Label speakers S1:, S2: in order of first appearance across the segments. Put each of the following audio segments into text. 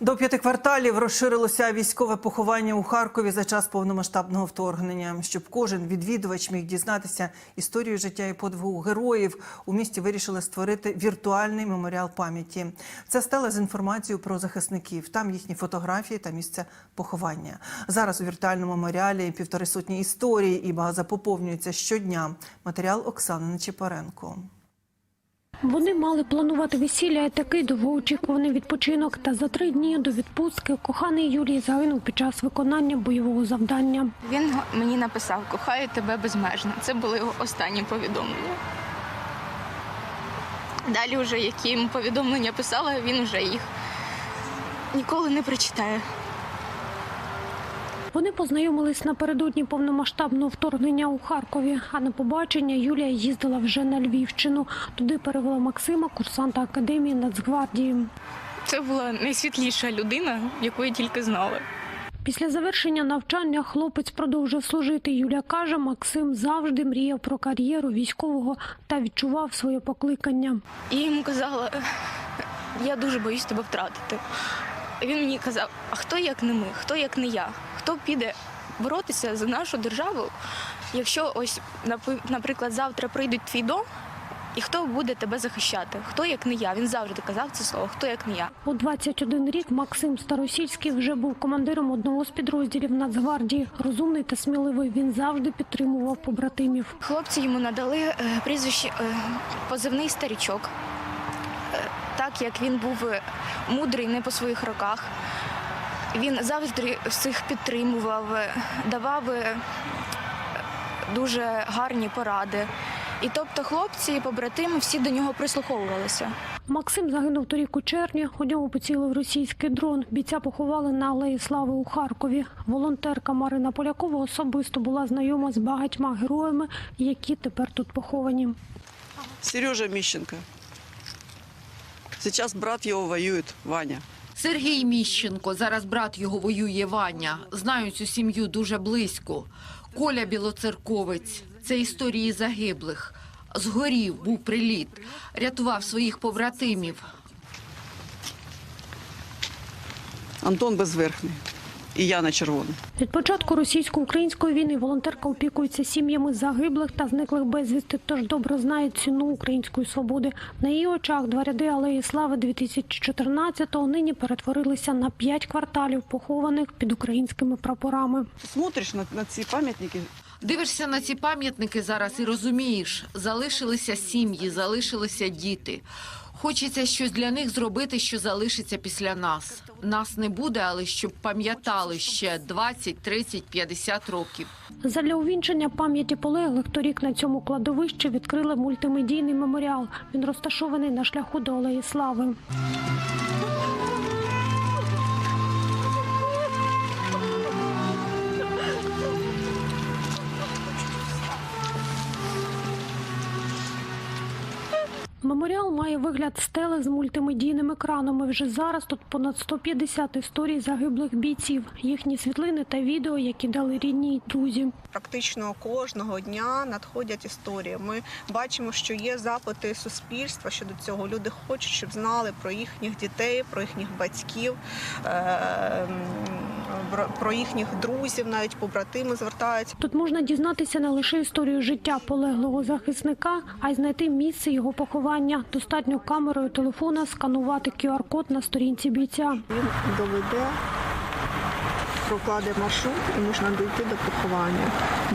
S1: До п'яти кварталів розширилося військове поховання у Харкові за час повномасштабного вторгнення. Щоб кожен відвідувач міг дізнатися історію життя і подвигу героїв, у місті вирішили створити віртуальний меморіал пам'яті. Це стела з інформацією про захисників. Там їхні фотографії та місце поховання. Зараз у віртуальному меморіалі півтори сотні історій, і база поповнюється щодня. Матеріал Оксани Нечипаренко.
S2: Вони мали планувати весілля і такий довгоочікуваний відпочинок. Та за три дні до відпустки коханий Юрій загинув під час виконання бойового завдання.
S3: Він мені написав Кохаю тебе безмежно. Це були його останні повідомлення. Далі, вже які йому повідомлення писала, він вже їх ніколи не прочитає.
S2: Вони познайомились напередодні повномасштабного вторгнення у Харкові. А на побачення Юлія їздила вже на Львівщину. Туди перевела Максима, курсанта академії Нацгвардії.
S3: Це була найсвітліша людина, яку я тільки знала.
S2: Після завершення навчання хлопець продовжив служити. Юля каже, Максим завжди мріяв про кар'єру військового та відчував своє покликання.
S3: І я йому казала, я дуже боюсь тебе втратити. Він мені казав, а хто як не ми, хто як не я? Хто піде боротися за нашу державу, якщо ось, наприклад, завтра прийдуть твій дом, і хто буде тебе захищати? Хто як не я? Він завжди казав це слово, хто як не я.
S2: У 21 рік Максим Старосільський вже був командиром одного з підрозділів Нацгвардії. Розумний та сміливий. Він завжди підтримував побратимів.
S3: Хлопці йому надали е, прізвище е, позивний старічок. Так як він був е, мудрий не по своїх роках, він завжди всіх підтримував, е, давав е, дуже гарні поради. І тобто хлопці і побратими всі до нього прислуховувалися.
S2: Максим загинув торік у червні. У нього поцілив російський дрон. Бійця поховали на Алеї Слави у Харкові. Волонтерка Марина Полякова особисто була знайома з багатьма героями, які тепер тут поховані.
S4: Сережа Мищенко. Сейчас брат его воюет, Ваня.
S5: Сергій Міщенко, зараз брат його воює Ваня. Знаю цю сім'ю дуже близько. Коля Білоцерковець. Це історії загиблих. Згорів, був приліт. Рятував своїх побратимів.
S4: Антон Безверхний. І Яна Червона.
S2: Від початку російсько-української війни волонтерка опікується сім'ями загиблих та зниклих безвісти, тож добре знає ціну української свободи. На її очах два ряди Алеї Слави 2014-го нині перетворилися на п'ять кварталів, похованих під українськими прапорами.
S4: Смотриш на, на ці пам'ятники,
S5: Дивишся на ці пам'ятники зараз і розумієш, залишилися сім'ї, залишилися діти. Хочеться щось для них зробити, що залишиться після нас. Нас не буде, але щоб пам'ятали ще 20, 30, 50 років.
S2: Задля увінчення пам'яті полеглих торік на цьому кладовищі відкрили мультимедійний меморіал. Він розташований на шляху до Олеї Слави. Меморіал має вигляд стели з мультимедійним екраном. І Вже зараз тут понад 150 історій загиблих бійців, їхні світлини та відео, які дали рідні й друзі.
S6: Практично кожного дня надходять історії. Ми бачимо, що є запити суспільства щодо цього. Люди хочуть, щоб знали про їхніх дітей, про їхніх батьків, е, м, про- про їхніх друзів, навіть побратими звертаються.
S2: Тут можна дізнатися не лише історію життя полеглого захисника, а й знайти місце його поховання. Достатньо камерою телефона сканувати QR-код на сторінці бійця.
S6: Він доведе, прокладе маршрут і можна дійти до поховання.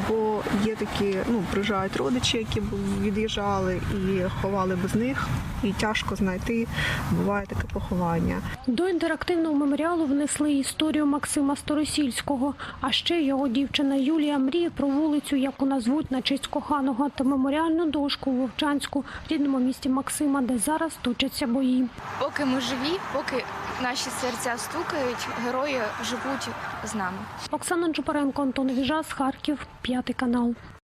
S6: Бо є такі, ну, приїжджають родичі, які б від'їжджали і ховали без них, і тяжко знайти. Буває таке поховання.
S2: До інтерактивного меморіалу внесли історію Максима Старосільського. А ще його дівчина Юлія мріє про вулицю, яку назвуть на честь коханого, та меморіальну дошку у Вовчанську, рідному місті Максима, де зараз точаться бої.
S3: Поки ми живі, поки наші серця стукають, герої живуть з нами.
S2: Оксана Джупаренко, Антон Віжас, Харків, п'ятий канал.